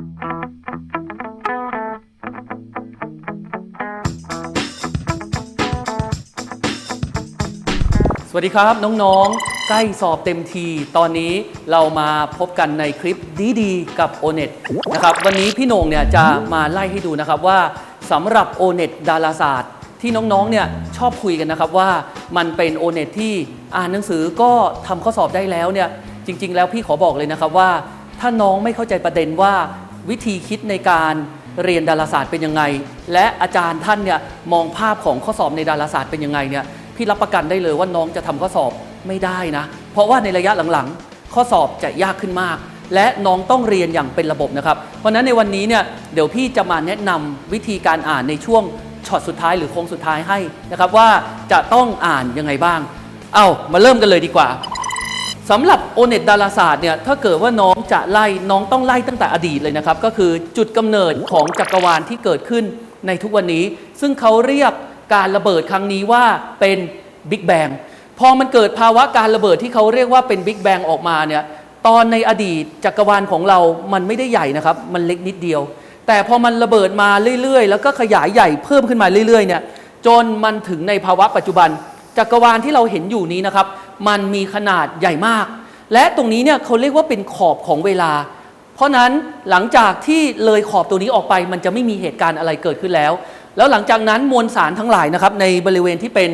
สวัสดีครับ น้องๆ ใกล้สอบเต็มที ตอนนี้เรามาพบกันในคลิปดีๆ กับ o n e t นะครับวันนี้พี่โหน่งเนี่ยจะมาไล่ให้ดูนะครับว่าสำหรับ o n e t ดาราศาสตร์ ที่น้องๆเนี่ยชอบคุยกันนะครับว่ามันเป็น o n e t ที่อ่านหนังสือก็ทำข้อสอบได้แล้วเนี่ยจริง ๆ แล้วพี่ขอบอกเลยนะครับว่า ถ้าน้องไม่เข้าใจประเด็นว่า วิธีคิดในการเรียนดาราศาสตร์เป็นยังไง และอาจารย์ท่านเนี่ยมองภาพของข้อสอบในดาราศาสตร์เป็นยังไงเนี่ยพี่รับประกันได้เลยว่าน้องจะทำข้อสอบไม่ได้นะ เพราะว่าในระยะหลังๆ ข้อสอบจะยากขึ้นมาก และน้องต้องเรียนอย่างเป็นระบบนะครับ เพราะฉะนั้นในวันนี้เนี่ยเดี๋ยวพี่จะมาแนะนำวิธีการอ่านในช่วงช็อตสุดท้ายหรือโค้งสุดท้ายให้นะครับว่าจะต้องอ่านยังไงบ้าง เอามาเริ่มกันเลยดีกว่า สำหรับโอเน็ตดาราศาสตร์เนี่ยถ้าเกิดว่าน้องจะไล่น้องต้องไล่ตั้งแต่อดีตเลยนะครับ ก็คือจุดกำเนิดของจักรวาลที่เกิดขึ้นในทุกวันนี้ ซึ่งเขาเรียกการระเบิดครั้งนี้ว่าเป็นบิ๊กแบงพอมันเกิดภาวะการระเบิดที่เขาเรียกว่าเป็นบิ๊กแบงออกมาเนี่ยตอนในอดีตจักรวาลของเรามันไม่ได้ใหญ่นะครับ มันเล็กนิดเดียว แต่พอมันระเบิดมาเรื่อยๆ แล้วก็ขยายใหญ่เพิ่มขึ้นมาเรื่อยๆเนี่ยจนมันถึงในภาวะปัจจุบันจักรวาลที่เราเห็นอยู่นี้นะครับ มันมีขนาดใหญ่มาก และตรงนี้เนี่ยเขาเรียกว่าเป็นขอบของเวลา เพราะนั้นหลังจากที่เลยขอบตัวนี้ออกไป มันจะไม่มีเหตุการณ์อะไรเกิดขึ้นแล้ว แล้วหลังจากนั้นมวลสารทั้งหลายนะครับในบริเวณที่เป็น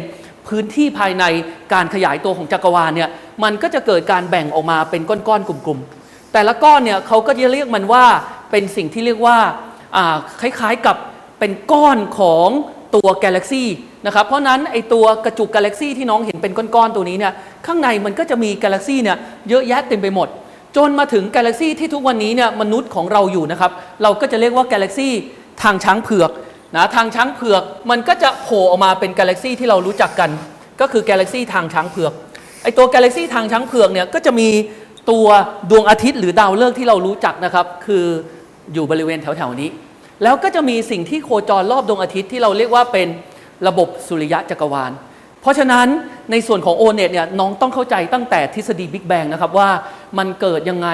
พื้นที่ภายในการขยายตัวของจักรวาลเนี่ยมันก็จะเกิดการแบ่งออกมาเป็นก้อนๆกลุ่มๆ แต่ละก้อนเนี่ยเขาก็จะเรียกมันว่าเป็นสิ่งที่เรียกว่าคล้ายๆกับเป็นก้อนของ ตัวกาแล็กซี่นะครับเพราะนั้นไอตัวกระจุกกาแล็กซี่ที่น้องเห็นเป็นก้อนๆตัวนี้เนี่ยข้างในมันก็จะมีกาแล็กซี่เนี่ยเยอะแยะเต็มไปหมด จนมาถึงกาแล็กซี่ที่ทุกวันนี้เนี่ยมนุษย์ของเราอยู่นะครับเราก็จะเรียกว่ากาแล็กซี่ทางช้างเผือกนะทางช้างเผือกมันก็จะโผล่ออกมาเป็นกาแล็กซี่ที่เรารู้จักกัน ก็คือกาแล็กซี่ทางช้างเผือกไอตัวกาแล็กซี่ทางช้างเผือกเนี่ยก็จะมีตัวดวงอาทิตย์หรือดาวฤกษ์ที่เรารู้จักนะครับ คืออยู่บริเวณแถวๆนี้ แล้วก็จะมีสิ่งที่โคจรรอบดวงอาทิตย์ที่เราเรียกว่าเป็นระบบสุริยะจักรวาล เพราะฉะนั้นในส่วนของโอเน็ตเนี่ยน้องต้องเข้าใจตั้งแต่ทฤษฎีบิ๊กแบงนะครับว่ามันเกิดยังไง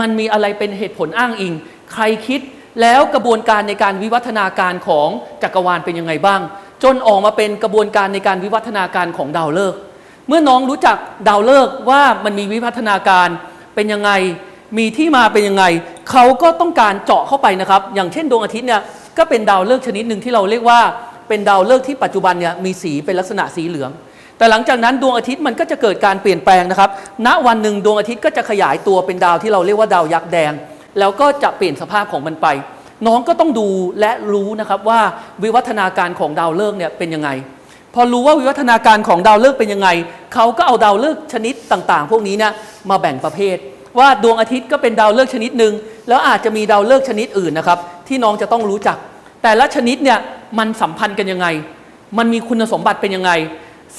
มันมีอะไรเป็นเหตุผลอ้างอิง ใครคิดแล้วกระบวนการในการวิวัฒนาการของจักรวาลเป็นยังไงบ้าง จนออกมาเป็นกระบวนการในการวิวัฒนาการของดาวฤกษ์เมื่อน้องรู้จักดาวฤกษ์ว่ามันมีวิวัฒนาการเป็นยังไง มีที่มาเป็นยังไง เขาก็ต้องการเจาะเข้าไปนะครับ อย่างเช่นดวงอาทิตย์เนี่ยก็เป็นดาวฤกษ์ชนิดหนึ่งที่เราเรียกว่าเป็นดาวฤกษ์ที่ปัจจุบันเนี่ยมีสีเป็นลักษณะสีเหลือง แต่หลังจากนั้นดวงอาทิตย์มันก็จะเกิดการเปลี่ยนแปลงนะครับ ณวันหนึ่งดวงอาทิตย์ก็จะขยายตัวเป็นดาวที่เราเรียกว่าดาวยักษ์แดง แล้วก็จะเปลี่ยนสภาพของมันไป น้องก็ต้องดูและรู้นะครับว่าวิวัฒนาการของดาวฤกษ์เนี่ยเป็นยังไงพอรู้ว่าวิวัฒนาการของดาวฤกษ์เป็นยังไง เขาก็เอาดาวฤกษ์ชนิดต่างๆ พวกนี้เนี่ยมาแบ่งประเภท ว่าดวงอาทิตย์ก็เป็นดาวฤกษ์ชนิดหนึ่งแล้วอาจจะมีดาวฤกษ์ชนิดอื่นนะครับ ที่น้องจะต้องรู้จัก แต่ละชนิดเนี่ยมันสัมพันธ์กันยังไง มันมีคุณสมบัติเป็นยังไง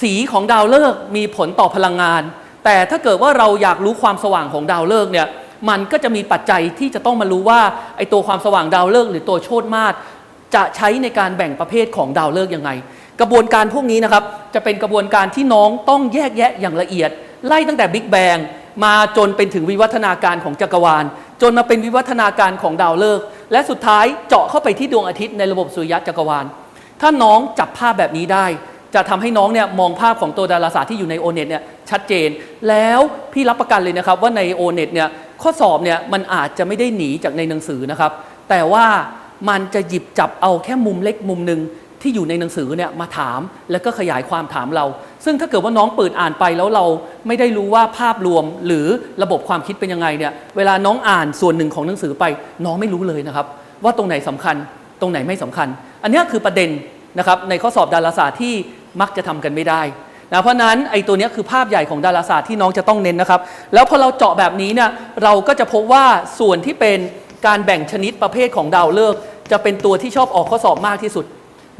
สีของดาวฤกษ์มีผลต่อพลังงาน แต่ถ้าเกิดว่าเราอยากรู้ความสว่างของดาวฤกษ์เนี่ยมันก็จะมีปัจจัยที่จะต้องมารู้ว่าไอตัวความสว่างดาวฤกษ์หรือตัวโชดมาศจะใช้ในการแบ่งประเภทของดาวฤกษ์ยังไง กระบวนการพวกนี้นะครับจะเป็นกระบวนการที่น้องต้องแยกแยะอย่างละเอียด ไล่ตั้งแต่บิ๊กแบง มาจนเป็นถึงวิวัฒนาการของจักรวาล จนมาเป็นวิวัฒนาการของดาวฤกษ์และสุดท้ายเจาะเข้าไปที่ดวงอาทิตย์ในระบบสุริยะจักรวาล ถ้าน้องจับภาพแบบนี้ได้ จะทำให้น้องเนี่ยมองภาพของตัวดาราศาสตร์ที่อยู่ในโอเน็ตเนี่ยชัดเจน แล้วพี่รับประกันเลยนะครับว่าในโอเน็ตเนี่ยข้อสอบเนี่ยมันอาจจะไม่ได้หนีจากในหนังสือนะครับ แต่ว่ามันจะหยิบจับเอาแค่มุมเล็กมุมหนึ่ง ที่อยู่ในหนังสือเนี่ยมาถามแล้วก็ขยายความถามเรา ซึ่งถ้าเกิดว่าน้องเปิดอ่านไปแล้วเราไม่ได้รู้ว่าภาพรวมหรือระบบความคิดเป็นยังไงเนี่ยเวลาน้องอ่านส่วนหนึ่งของหนังสือไปน้องไม่รู้เลยนะครับ ว่าตรงไหนสำคัญ ตรงไหนไม่สำคัญ อันนี้คือประเด็นนะครับในข้อสอบดาราศาสตร์ที่มักจะทำกันไม่ได้นะเพราะนั้นไอ้ตัวนี้คือภาพใหญ่ของดาราศาสตร์ที่น้องจะต้องเน้นนะครับ แล้วพอเราเจาะแบบนี้เนี่ยเราก็จะพบว่าส่วนที่เป็นการแบ่งชนิดประเภทของดาวฤกษ์จะเป็นตัวที่ชอบออกข้อสอบมากที่สุด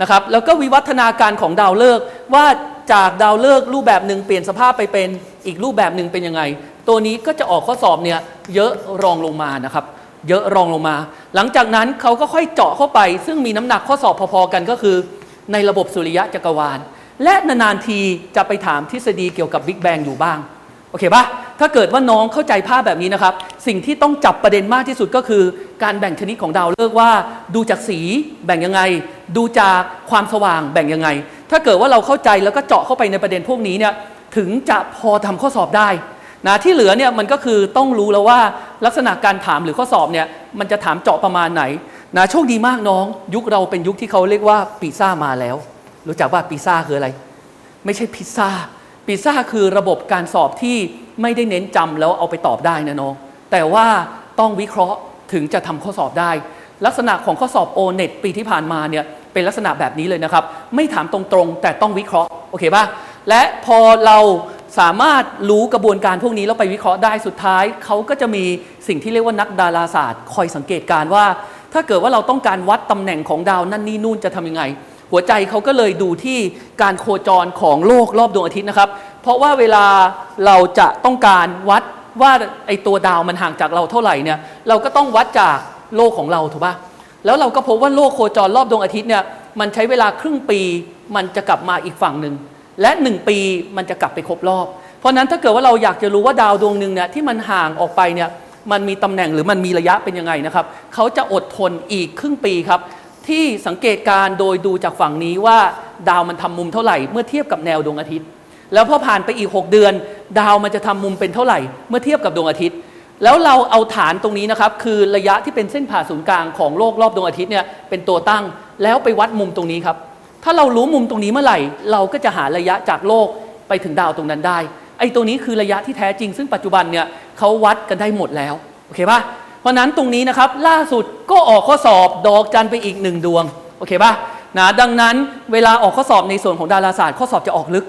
นะครับแล้วก็วิวัฒนาการของดาวฤกษ์ว่าจากดาวฤกษ์รูปแบบหนึ่งเปลี่ยนสภาพไปเป็นอีกรูปแบบหนึ่งเป็นยังไง ตัวนี้ก็จะออกข้อสอบเนี่ยเยอะรองลงมานะครับเยอะรองลงมา หลังจากนั้นเขาก็ค่อยเจาะเข้าไป ซึ่งมีน้ำหนักข้อสอบพอๆกันก็คือ ในระบบสุริยะจักรวาล และนานๆทีจะไปถามทฤษฎีเกี่ยวกับบิ๊กแบงอยู่บ้าง โอเคปะ ถ้าเกิดว่าน้องเข้าใจภาพแบบนี้นะครับ สิ่งที่ต้องจับประเด็นมากที่สุดก็คือ การแบ่งชนิดของดาวฤกษ์ว่า ดูจากสีแบ่งยังไง ดูจากความสว่างแบ่งยังไง ถ้าเกิดว่าเราเข้าใจแล้วก็เจาะเข้าไปในประเด็นพวกนี้เนี่ยถึงจะพอทำข้อสอบได้นะที่เหลือเนี่ยมันก็คือต้องรู้แล้วว่าลักษณะการถามหรือข้อสอบเนี่ยมันจะถามเจาะประมาณไหนนะโชคดีมากน้อง ยุคเราเป็นยุคที่เขาเรียกว่าปีซ่ามาแล้ว รู้จักว่าปีซ่าคืออะไร ไม่ใช่พิซซ่า พิซ่าคือระบบการสอบที่ไม่ได้เน้นจำแล้วเอาไปตอบได้นะน้องแต่ว่าต้องวิเคราะห์ถึงจะทำข้อสอบได้ ลักษณะของข้อสอบ o n e t ปีที่ผ่านมาเนี่ยเป็นลักษณะแบบนี้เลยนะครับ ไม่ถามตรงๆ แต่ต้องวิเคราะห์โอเคป่ะและพอเราสามารถรู้กระบวนการพวกนี้แล้วไปวิเคราะห์ได้สุดท้าย เขาก็จะมีสิ่งที่เรียกว่านักดาราศาสตร์ คอยสังเกตการว่า ถ้าเกิดว่าเราต้องการวัดตำแหน่งของดาวนั่นนี่นู่นจะทำยังไง หัวใจเขาก็เลยดูที่การโคจรของโลกรอบดวงอาทิตย์นะครับ เพราะว่าเวลาเราจะต้องการวัดว่าไอตัวดาวมันห่างจากเราเท่าไหร่เนี่ยเราก็ต้องวัดจากโลกของเราถูกปะแล้วเราก็พบว่าโลกโคจรรอบดวงอาทิตย์เนี่ยมันใช้เวลาครึ่งปีมันจะกลับมาอีกฝั่งหนึ่งและ 1 ปีมันจะกลับไปครบรอบ เพราะฉะนั้นถ้าเกิดว่าเราอยากจะรู้ว่าดาวดวงหนึ่งเนี่ยที่มันห่างออกไปเนี่ยมันมีตำแหน่งหรือมันมีระยะเป็นยังไงนะครับ เขาจะอดทนอีกครึ่งปีครับ ที่สังเกตการโดยดูจากฝั่งนี้ว่าดาวมันทำมุมเท่าไหร่เมื่อเทียบกับแนวดวงอาทิตย์ แล้วพอผ่านไปอีก 6 เดือน ดาวมันจะทำมุมเป็นเท่าไหร่ เมื่อเทียบกับดวงอาทิตย์ แล้วเราเอาฐานตรงนี้นะครับ คือระยะที่เป็นเส้นผ่าศูนย์กลางของโลกรอบดวงอาทิตย์เนี่ยเป็นตัวตั้งแล้วไปวัดมุมตรงนี้ครับ ถ้าเรารู้มุมตรงนี้เมื่อไหร่ เราก็จะหาระยะจากโลกไปถึงดาวตรงนั้นได้ไอ้ตัวนี้คือระยะที่แท้จริง ซึ่งปัจจุบันเนี่ยเขาวัดกันได้หมดแล้วโอเคป่ะ เพราะนั้นตรงนี้นะครับล่าสุดก็ออกข้อสอบดอกจันไปอีกหนึ่งดวงโอเคป่ะนะดังนั้นเวลาออกข้อสอบในส่วนของดาราศาสตร์ ข้อสอบจะออกลึก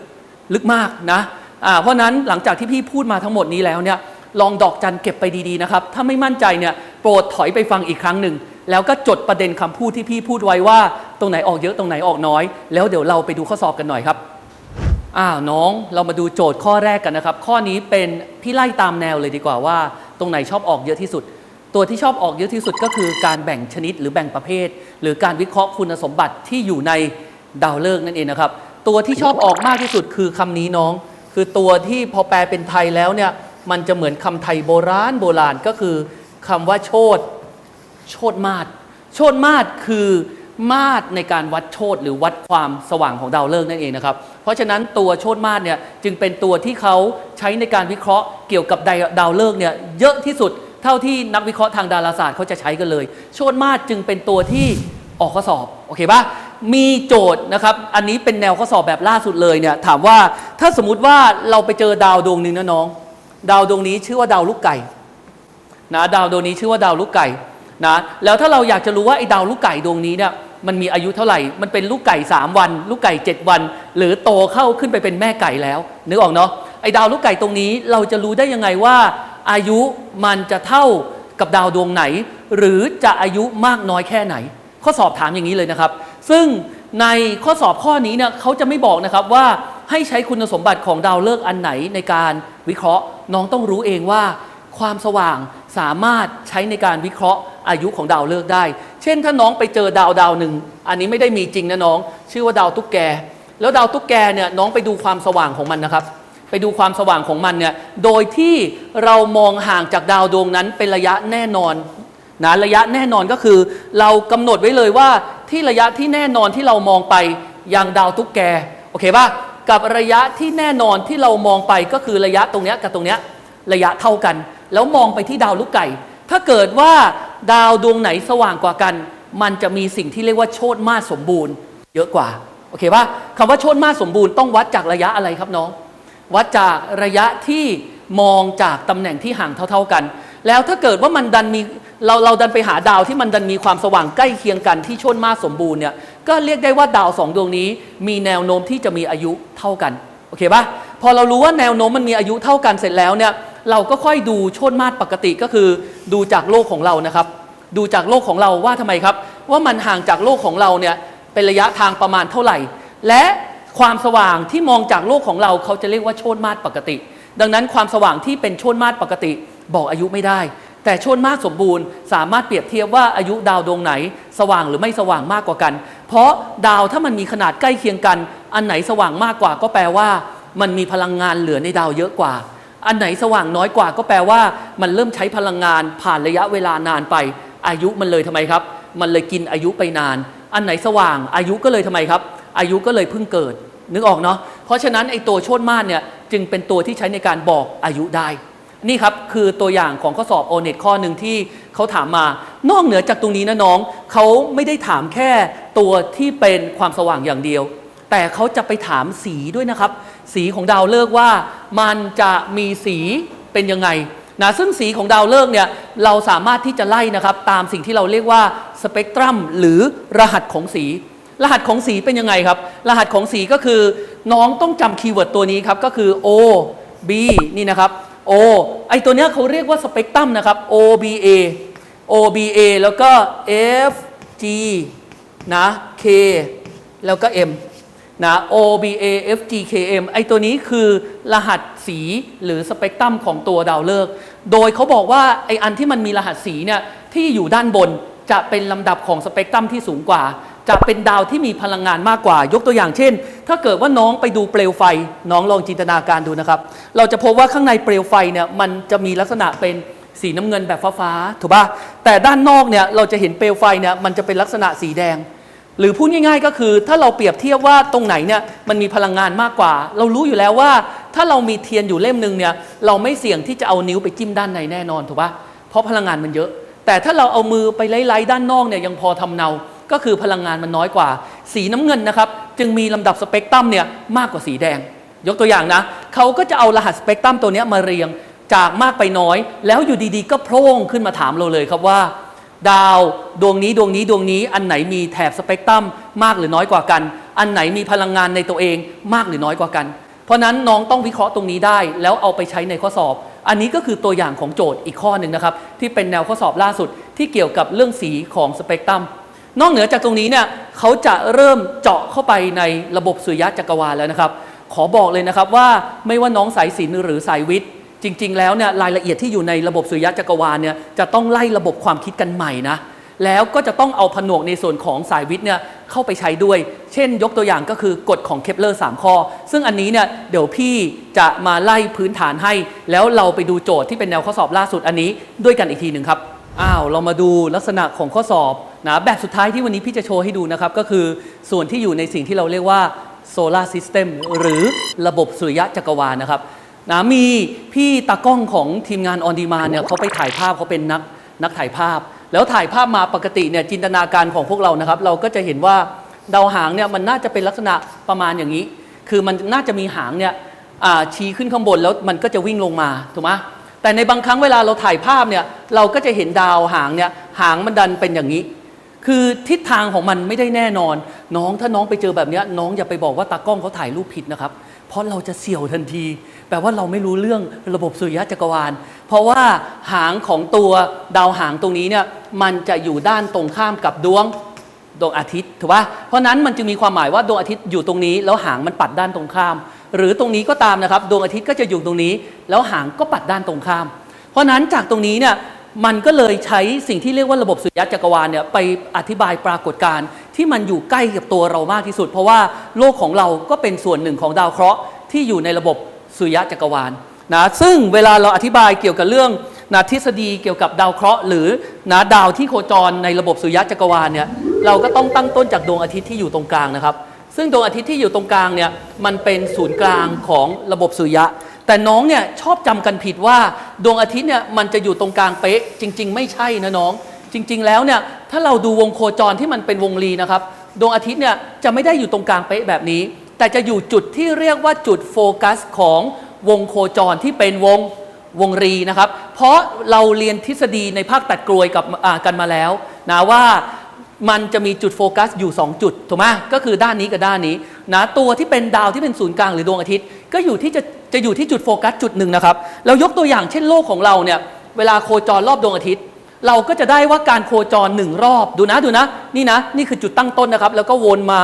ลึกมากนะอ่าเพราะนั้นหลังจากที่พี่พูดมาทั้งหมดนี้แล้วเนี่ยลองดอกจันเก็บไปดีๆนะครับ ถ้าไม่มั่นใจเนี่ยโปรดถอยไปฟังอีกครั้งหนึ่ง แล้วก็จดประเด็นคำพูดที่พี่พูดไว้ว่า ตรงไหนออกเยอะตรงไหนออกน้อย แล้วเดี๋ยวเราไปดูข้อสอบกันหน่อยครับอ้าวน้องเรามาดูโจทย์ข้อแรกกันนะครับ ข้อนี้เป็นพี่ไล่ตามแนวเลยดีกว่าว่า ตรงไหนชอบออกเยอะที่สุด ตัวที่ชอบออกเยอะที่สุดก็คือการแบ่งชนิดหรือแบ่งประเภท หรือการวิเคราะห์คุณสมบัติที่อยู่ในดาวฤกษ์นั่นเองนะครับ ตัวที่ชอบออกมากที่สุดคือคำนี้น้อง คือตัวที่พอแปลเป็นไทยแล้วเนี่ยมันจะเหมือนคำไทยโบราณโบราณก็คือคำว่าโชดโชดมาศโชดมาศคือมาศในการวัดโชดหรือวัดความสว่างของดาวฤกษ์นั่นเองนะครับ เพราะฉะนั้นตัวโชดมาศเนี่ยจึงเป็นตัวที่เขาใช้ในการวิเคราะห์เกี่ยวกับดาวดาวฤกษ์เนี่ยเยอะที่สุด เท่าที่นักวิเคราะห์ทางดาราศาสตร์เขาจะใช้กันเลย โชดมาศจึงเป็นตัวที่ออกข้อสอบโอเคปะมีโจทย์นะครับ อันนี้เป็นแนวข้อสอบแบบล่าสุดเลยเนี่ยถามว่าถ้าสมมติว่าเราไปเจอดาวดวงหนึ่งนะน้อง ดาวดวงนี้ชื่อว่าดาวลูกไก่นะดาวดวงนี้ชื่อว่าดาวลูกไก่นะแล้วถ้าเราอยากจะรู้ว่าไอ้ดาวลูกไก่ดวงนี้เนี่ยมันมีอายุเท่าไหร่ มันเป็นลูกไก่ 3 วัน ลูกไก่ 7 วัน หรือโตเข้าขึ้นไปเป็นแม่ไก่แล้ว นึกออกเนาะไอ้ดาวลูกไก่ตรงนี้เราจะรู้ได้ยังไงว่า อายุมันจะเท่ากับดาวดวงไหน หรือจะอายุมากน้อยแค่ไหน ข้อสอบถามอย่างนี้เลยนะครับ ซึ่งในข้อสอบข้อนี้เนี่ยเขาจะไม่บอกนะครับว่าให้ใช้คุณสมบัติของดาวฤกษ์อันไหนในการวิเคราะห์ น้องต้องรู้เองว่า ความสว่างสามารถใช้ในการวิเคราะห์อายุของดาวฤกษ์ได้ เช่นถ้าน้องไปเจอดาวดาวหนึ่งอันนี้ไม่ได้มีจริงนะน้อง ชื่อว่าดาวตุ๊กแก แล้วดาวตุ๊กแกเนี่ยน้องไปดูความสว่างของมันนะครับ ไปดูความสว่างของมันเนี่ยโดยที่เรามองห่างจากดาวดวงนั้นเป็นระยะแน่นอนนะระยะแน่นอนก็คือ เรากำหนดไว้เลยว่าที่ระยะที่แน่นอนที่เรามองไปอย่างดาวตุ๊กแกโอเคป่ะกับระยะที่แน่นอนที่เรามองไปก็คือระยะตรงเนี้ยกับตรงเนี้ยระยะเท่ากัน แล้วมองไปที่ดาวลูกไก่ ถ้าเกิดว่าดาวดวงไหนสว่างกว่ากัน มันจะมีสิ่งที่เรียกว่าโชดมาศสมบูรณ์ เยอะกว่าโอเคป่ะคำว่าโชดมาศสมบูรณ์ต้องวัดจากระยะอะไรครับน้อง วัดจากระยะที่มองจากตำแหน่งที่ห่างเท่า ๆกัน แล้วถ้าเกิดว่ามันดันมีเราเราดันไปหาดาวที่มันดันมีความสว่างใกล้เคียงกันที่ชนมาสมบูรณ์เนี่ยก็เรียกได้ว่าดาวสองดวงนี้ มีแนวโน้มที่จะมีอายุเท่ากันโอเคปะพอเรารู้ว่าแนวโน้มมันมีอายุเท่ากันเสร็จแล้วเนี่ยเราก็ค่อยดูชนมาศปกติก็คือดูจากโลกของเรานะครับ ดูจากโลกของเราว่าทำไมครับ ว่ามันห่างจากโลกของเราเนี่ยเป็นระยะทางประมาณเท่าไหร่ และ ความสว่างที่มองจากโลกของเราเขาจะเรียกว่าโชนมาศปกติ ดังนั้นความสว่างที่เป็นโชนมาศปกติ บอกอายุไม่ได้ แต่โชนมาศสมบูรณ์สามารถเปรียบเทียบว่าอายุดาวดวงไหน สว่างหรือไม่สว่างมากกว่ากัน เพราะดาวถ้ามันมีขนาดใกล้เคียงกัน อันไหนสว่างมากกว่าก็แปลว่า มันมีพลังงานเหลือในดาวเยอะกว่า อันไหนสว่างน้อยกว่าก็แปลว่า มันเริ่มใช้พลังงานผ่านระยะเวลานานไป อายุมันเลยทำไมครับ มันเลยกินอายุไปนาน อันไหนสว่างอายุก็เลยทำไมครับ อายุก็เลยเพิ่งเกิดนึกออกเนาะเพราะฉะนั้นไอ้ตัวโชดม่านเนี่ยจึงเป็นตัวที่ใช้ในการบอกอายุได้ นี่ครับคือตัวอย่างของข้อสอบโอเน็ตข้อหนึ่งที่เขาถามมานอกเหนือจากตรงนี้นะน้องเขาไม่ได้ถามแค่ตัวที่เป็นความสว่างอย่างเดียว แต่เขาจะไปถามสีด้วยนะครับ สีของดาวฤกษ์ว่ามันจะมีสีเป็นยังไงนะซึ่งสีของดาวฤกษ์เนี่ยเราสามารถที่จะไล่นะครับตามสิ่งที่เราเรียกว่าสเปกตรัมหรือรหัสของสี รหัสของสีเป็นยังไงครับ รหัสของสีก็คือน้องต้องจำคีย์เวิร์ดตัวนี้ครับ ก็คือ O B นี่นะครับ O ไอตัวเนี้ยเขาเรียกว่าสเปกตรัมนะครับ O B A O B A แล้วก็ F G นะ K แล้วก็ M นะ O B A F G K M ไอตัวนี้คือรหัสสีหรือสเปกตรัมของตัวดาวฤกษ์โดยเขาบอกว่าไออันที่มันมีรหัสสีเนี่ยที่อยู่ด้านบนจะเป็นลำดับของสเปกตรัมที่สูงกว่า จะเป็นดาวที่มีพลังงานมากกว่า ยกตัวอย่างเช่น ถ้าเกิดว่าน้องไปดูเปลวไฟ น้องลองจินตนาการดูนะครับ เราจะพบว่าข้างในเปลวไฟเนี่ยมันจะมีลักษณะเป็นสีน้ำเงินแบบฟ้าๆถูกป่ะแต่ด้านนอกเนี่ยเราจะเห็นเปลวไฟเนี่ยมันจะเป็นลักษณะสีแดง หรือพูดง่ายๆก็คือ ถ้าเราเปรียบเทียบว่าตรงไหนเนี่ยมันมีพลังงานมากกว่า เรารู้อยู่แล้วว่า ถ้าเรามีเทียนอยู่เล่มหนึ่งเนี่ยเราไม่เสี่ยงที่จะเอานิ้วไปจิ้มด้านในแน่นอนถูกปะเพราะพลังงานมันเยอะ แต่ถ้าเราเอามือไปไล่ๆด้านนอกเนี่ยยังพอทำเนา ก็คือพลังงานมันน้อยกว่า สีน้ำเงินนะครับ จึงมีลำดับสเปกตรัมเนี่ยมากกว่าสีแดง ยกตัวอย่างนะเขาก็จะเอารหัสสเปกตรัมตัวนี้มาเรียงจากมากไปน้อย แล้วอยู่ดีๆ ก็โพร่งขึ้นมาถามเราเลยครับว่า ดาวดวงนี้ดวงนี้ดวงนี้อันไหนมีแถบสเปกตรัมมากหรือน้อยกว่ากัน อันไหนมีพลังงานในตัวเองมากหรือน้อยกว่ากัน เพราะนั้นน้องต้องวิเคราะห์ตรงนี้ได้ แล้วเอาไปใช้ในข้อสอบ อันนี้ก็คือตัวอย่างของโจทย์อีกข้อหนึ่งนะครับ ที่เป็นแนวข้อสอบล่าสุดที่เกี่ยวกับเรื่องสีของสเปกตรัม นอกเหนือจากตรงนี้เนี่ยเขาจะเริ่มเจาะเข้าไปในระบบสุริยะจักรวาลแล้วนะครับ ขอบอกเลยนะครับว่าไม่ว่าน้องสายศิลป์หรือสายวิทย์ จริง ๆ แล้วเนี่ยรายละเอียดที่อยู่ในระบบสุริยะจักรวาลเนี่ยจะต้องไล่ระบบความคิดกันใหม่นะแล้วก็จะต้องเอาผนวกในส่วนของสายวิทย์เนี่ยเข้าไปใช้ด้วย เช่น ยกตัวอย่างก็คือกฎของเคปเลอร์3ข้อ ซึ่งอันนี้เนี่ยเดี๋ยวพี่จะมาไล่พื้นฐานให้ แล้วเราไปดูโจทย์ที่เป็นแนวข้อสอบล่าสุดอันนี้ด้วยกันอีกทีหนึ่งครับ อ้าว เรามาดูลักษณะของข้อสอบ นะแบบสุดท้ายที่วันนี้พี่จะโชว์ให้ดูนะครับ ก็คือส่วนที่อยู่ในสิ่งที่เราเรียกว่าโซลาร์ซิสเต็มหรือระบบสุริยะจักรวาลนะครับนะมีพี่ตากล้องของทีมงานออนดีมาเนี่ยเขาไปถ่ายภาพเขาเป็นนักนักถ่ายภาพ แล้วถ่ายภาพมาปกติเนี่ยจินตนาการของพวกเรานะครับ เราก็จะเห็นว่าดาวหางเนี่ยมันน่าจะเป็นลักษณะประมาณอย่างนี้ คือมันน่าจะมีหางเนี่ยชี้ขึ้นข้างบนแล้วมันก็จะวิ่งลงมาถูกไหมแต่ในบางครั้งเวลาเราถ่ายภาพเนี่ยเราก็จะเห็นดาวหางเนี่ยหางมันดันเป็นอย่างนี้ คือทิศทางของมันไม่ได้แน่นอน น้องถ้าน้องไปเจอแบบนี้น้องอย่าไปบอกว่าตากล้องเขาถ่ายรูปผิดนะครับ เพราะเราจะเสี่ยวทันที แปลว่าเราไม่รู้เรื่องระบบสุริยะจักรวาล เพราะว่าหางของตัวดาวหางตรงนี้เนี่ยมันจะอยู่ด้านตรงข้ามกับดวงดวงอาทิตย์ถูกป่ะเพราะนั้นมันจึงมีความหมายว่าดวงอาทิตย์อยู่ตรงนี้ แล้วหางมันปัดด้านตรงข้าม หรือตรงนี้ก็ตามนะครับดวงอาทิตย์ก็จะอยู่ตรงนี้ แล้วหางก็ปัดด้านตรงข้าม เพราะนั้นจากตรงนี้เนี่ย มันก็เลยใช้สิ่งที่เรียกว่าระบบสุริยะจักรวาลเนี่ยไปอธิบายปรากฏการณ์ที่มันอยู่ใกล้กับตัวเรามากที่สุด เพราะว่าโลกของเราก็เป็นส่วนหนึ่งของดาวเคราะห์ที่อยู่ในระบบสุริยะจักรวาลนะซึ่งเวลาเราอธิบายเกี่ยวกับเรื่องนะทฤษฎีเกี่ยวกับดาวเคราะห์หรือนะดาวที่โคจรในระบบสุริยะจักรวาลเนี่ยเราก็ต้องตั้งต้นจากดวงอาทิตย์ที่อยู่ตรงกลางนะครับ ซึ่งดวงอาทิตย์ที่อยู่ตรงกลางเนี่ยมันเป็นศูนย์กลางของระบบสุริยะ แต่น้องเนี่ยชอบจำกันผิดว่าดวงอาทิตย์เนี่ยมันจะอยู่ตรงกลางเป๊ะ จริง ๆ ไม่ใช่นะน้อง จริง ๆ แล้วเนี่ยถ้าเราดูวงโคจรที่มันเป็นวงรีนะครับดวงอาทิตย์เนี่ยจะไม่ได้อยู่ตรงกลางเป๊ะแบบนี้ แต่จะอยู่จุดที่เรียกว่าจุดโฟกัสของวงโคจรที่เป็นวงวงรีนะครับ เพราะเราเรียนทฤษฎีในภาคตัดกรวยกับกันมาแล้วนะว่ามันจะมีจุดโฟกัสอยู่ 2 จุดถูกไหมก็คือด้านนี้กับด้านนี้นะตัวที่เป็นดาวที่เป็นศูนย์กลางหรือดวงอาทิตย์ ก็อยู่ที่จะ จะอยู่ที่จุดโฟกัสจุดหนึ่งนะครับ เรายกตัวอย่างเช่นโลกของเราเนี่ย เวลาโคจรรอบดวงอาทิตย์ เราก็จะได้ว่าการโคจรหนึ่งรอบดูนะดูนะ นี่นะนี่คือจุดตั้งต้นนะครับ แล้วก็วนมา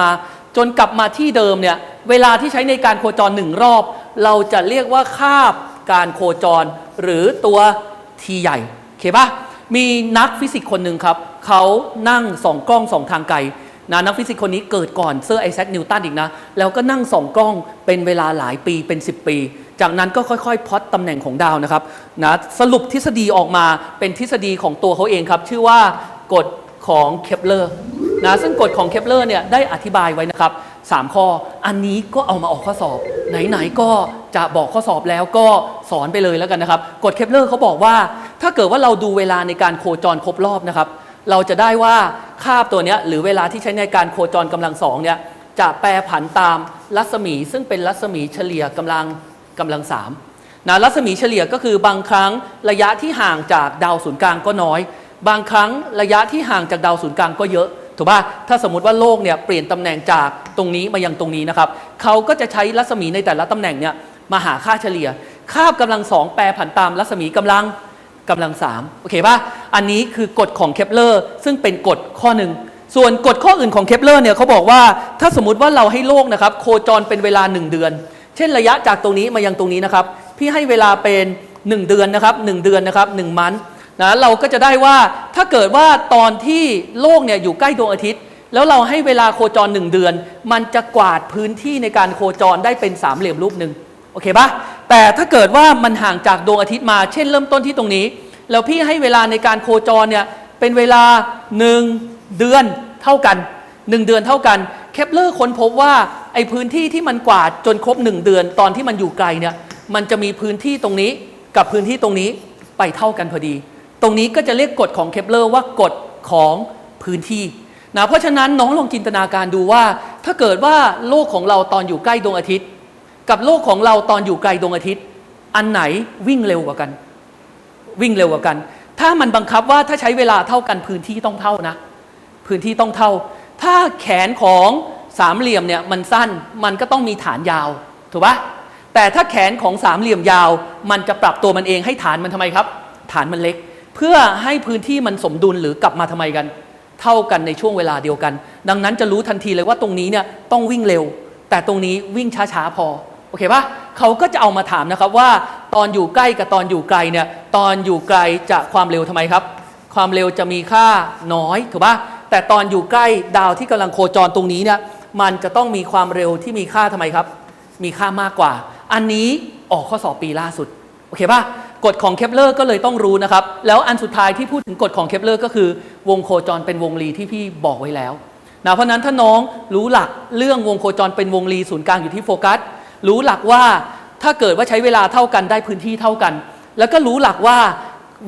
จนกลับมาที่เดิมเนี่ย เวลาที่ใช้ในการโคจรหนึ่งรอบ เราจะเรียกว่าคาบการโคจร หรือตัวทีใหญ่โอเคปะมีนักฟิสิกส์คนหนึ่งครับเขานั่งส่องกล้องส่องทางไกล นะนักฟิสิกส์คนนี้เกิดก่อนเซอร์ไอแซคนิวตันอีกนะ แล้วก็นั่งส่องกล้องเป็นเวลาหลายปีเป็น 10 ปี จากนั้นก็ค่อยๆพอตตำแหน่งของดาวนะครับนะสรุปทฤษฎีออกมาเป็นทฤษฎีของตัวเขาเองครับ ชื่อว่ากฎของเคปเลอร์นะซึ่งกฎของเคปเลอร์เนี่ยได้อธิบายไว้นะครับ 3 ข้อ อันนี้ก็เอามาออกข้อสอบ ไหนๆก็จะบอกข้อสอบแล้วก็สอนไปเลยแล้วกันนะครับ กฎเคปเลอร์เขาบอกว่า ถ้าเกิดว่าเราดูเวลาในการโคจรครบรอบนะครับ เราจะได้ว่าคาบตัวนี้หรือเวลาที่ใช้ในการโคจรกำลังสองเนี่ยจะแปรผันตามรัศมี ซึ่งเป็นรัศมีเฉลี่ยกำลังกำลังสามนะรัศมีเฉลี่ยก็คือบางครั้งระยะที่ห่างจากดาวศูนย์กลางก็น้อย บางครั้งระยะที่ห่างจากดาวศูนย์กลางก็เยอะถูกป่ะถ้าสมมติว่าโลกเนี่ยเปลี่ยนตำแหน่งจากตรงนี้มายังตรงนี้นะครับเขาก็จะใช้รัศมีในแต่ละตำแหน่งเนี่ยมาหาค่าเฉลี่ยคาบกำลังสองแปรผันตามรัศมีกำลัง กำลังสามโอเคป่ะอันนี้คือกฎของเคปเลอร์ซึ่งเป็นกฎข้อหนึ่งส่วนกฎข้ออื่นของเคปเลอร์เนี่ยเขาบอกว่าถ้าสมมติว่าเราให้โลกนะครับโคจรเป็นเวลา 1 เดือน เช่นระยะจากตรงนี้มายังตรงนี้นะครับ พี่ให้เวลาเป็น 1 เดือนนะครับ1เดือนนะครับ1มันนะเราก็จะได้ว่าถ้าเกิดว่าตอนที่โลกเนี่ยอยู่ใกล้ดวงอาทิตย์ แล้วเราให้เวลาโคจร 1 เดือน มันจะกวาดพื้นที่ในการโคจรได้เป็นสามเหลี่ยมรูปหนึ่งโอเคปะ แต่ถ้าเกิดว่ามันห่างจากดวงอาทิตย์มา เช่นเริ่มต้นที่ตรงนี้ แล้วพี่ให้เวลาในการโคจรเนี่ยเป็นเวลา 1 เดือนเท่ากัน 1 เดือนเท่ากันเคปเลอร์ค้นพบว่าไอ้พื้นที่ที่มันกวาดจนครบ 1 เดือนตอนที่มันอยู่ไกลเนี่ยมันจะมีพื้นที่ตรงนี้กับพื้นที่ตรงนี้ไปเท่ากันพอดี ตรงนี้ก็จะเรียกกฎของเคปเลอร์ว่ากฎของพื้นที่นะเพราะฉะนั้นน้องลองจินตนาการดูว่า ถ้าเกิดว่าโลกของเราตอนอยู่ใกล้ดวงอาทิตย์ กับโลกของเราตอนอยู่ไกลดวงอาทิตย์ อันไหนวิ่งเร็วกว่ากัน วิ่งเร็วกว่ากัน ถ้ามันบังคับว่าถ้าใช้เวลาเท่ากันพื้นที่ต้องเท่านะ พื้นที่ต้องเท่า ถ้าแขนของสามเหลี่ยมเนี่ยมันสั้นมันก็ต้องมีฐานยาวถูกปะแต่ถ้าแขนของสามเหลี่ยมยาว มันจะปรับตัวมันเองให้ฐานมันทำไมครับ ฐานมันเล็ก เพื่อให้พื้นที่มันสมดุลหรือกลับมาทำไมกัน เท่ากันในช่วงเวลาเดียวกัน ดังนั้นจะรู้ทันทีเลยว่าตรงนี้เนี่ยต้องวิ่งเร็ว แต่ตรงนี้วิ่งช้าๆพอ โอเคปะเขาก็จะเอามาถามนะครับว่าตอนอยู่ใกล้กับตอนอยู่ไกลเนี่ยตอนอยู่ไกลจะความเร็วทำไมครับ ความเร็วจะมีค่าน้อยถูกปะแต่ตอนอยู่ใกล้ดาวที่กำลังโคจรตรงนี้เนี่ยมันจะต้องมีความเร็วที่มีค่าทำไมครับ มีค่ามากกว่า อันนี้ออกข้อสอบปีล่าสุดโอเคปะกฎของเคปเลอร์ก็เลยต้องรู้นะครับ แล้วอันสุดท้ายที่พูดถึงกฎของเคปเลอร์ก็คือ วงโคจรเป็นวงรีที่พี่บอกไว้แล้วนะเพราะนั้นถ้าน้องรู้หลักเรื่องวงโคจรเป็นวงรีศูนย์กลางอยู่ที่โฟกัส รู้หลักว่าถ้าเกิดว่าใช้เวลาเท่ากันได้พื้นที่เท่ากัน แล้วก็รู้หลักว่า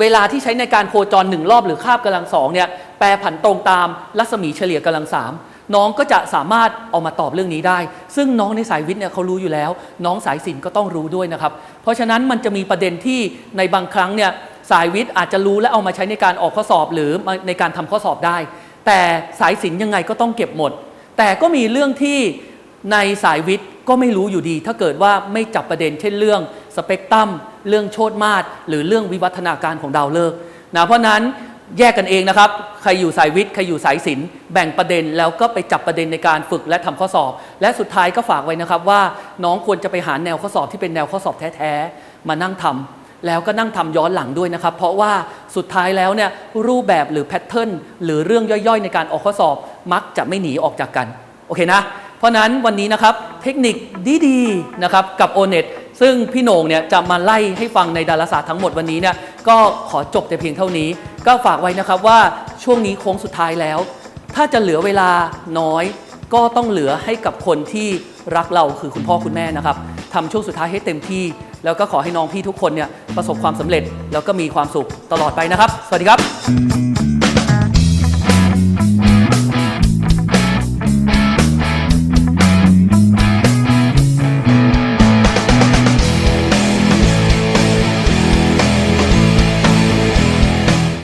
เวลาที่ใช้ในการโคจรหนึ่งรอบหรือคาบกำลังสองเนี่ยแปรผันตรงตามรัศมีเฉลี่ยกำลังสามน้องก็จะสามารถเอามาตอบเรื่องนี้ได้ ซึ่งน้องในสายวิทย์เนี่ยเขารู้อยู่แล้ว น้องสายศิลป์ก็ต้องรู้ด้วยนะครับ เพราะฉะนั้นมันจะมีประเด็นที่ในบางครั้งเนี่ยสายวิทย์อาจจะรู้และเอามาใช้ในการออกข้อสอบหรือในการทำข้อสอบได้ แต่สายศิลป์ยังไงก็ต้องเก็บหมด แต่ก็มีเรื่องที่ในสายวิทย์ ก็ไม่รู้อยู่ดี ถ้าเกิดว่าไม่จับประเด็นเช่นเรื่องสเปกตรัม เรื่องโชดมาศหรือเรื่องวิวัฒนาการของดาวฤกษ์นะเพราะนั้นแยกกันเองนะครับ ใครอยู่สายวิทย์ ใครอยู่สายศิลป์ แบ่งประเด็นแล้วก็ไปจับประเด็นในการฝึกและทำข้อสอบ และสุดท้ายก็ฝากไว้นะครับว่าน้องควรจะไปหาแนวข้อสอบที่เป็นแนวข้อสอบแท้ๆ มานั่งทำแล้วก็นั่งทำย้อนหลังด้วยนะครับ เพราะว่าสุดท้ายแล้วเนี่ยรูปแบบหรือแพทเทิร์นหรือเรื่องย่อยๆ ในการออกข้อสอบมักจะไม่หนีออกจากกัน โอเคนะ เพราะนั้นวันนี้นะครับเทคนิคดีๆนะครับกับ o n e t ซึ่งพี่โหน่งเนี่ยจะมาไล่ให้ฟังในดาราศาสตร์ทั้งหมดวันนี้เนี่ยก็ขอจบแต่เพียงเท่านี้ ก็ฝากไว้นะครับว่าช่วงนี้โค้งสุดท้ายแล้ว ถ้าจะเหลือเวลาน้อย ก็ต้องเหลือให้กับคนที่รักเราคือคุณพ่อคุณแม่นะครับทำช่วงสุดท้ายให้เต็มที่ แล้วก็ขอให้น้องพี่ทุกคนเนี่ยประสบความสำเร็จแล้วก็มีความสุขตลอดไปนะครับ สวัสดีครับ